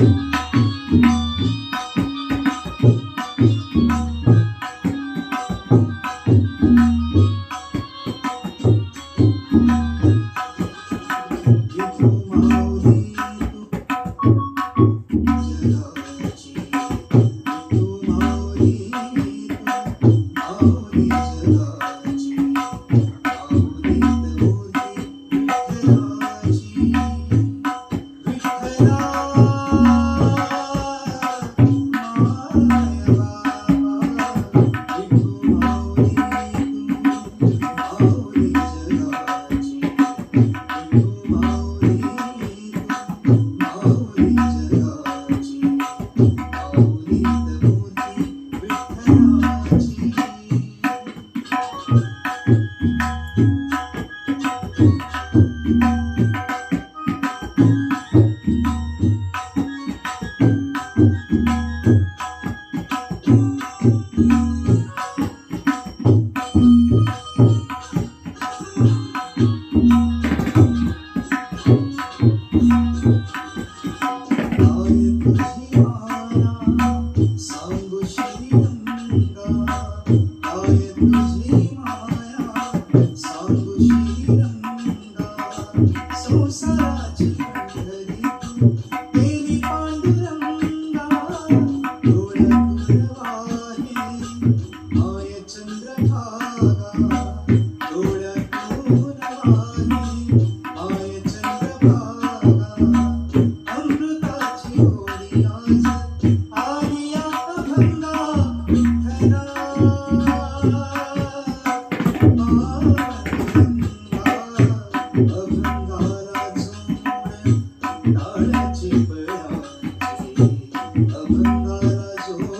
Música 널 집을 얻지 어긋나라 줘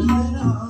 When I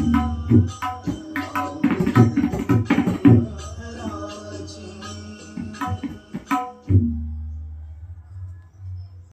なるほど。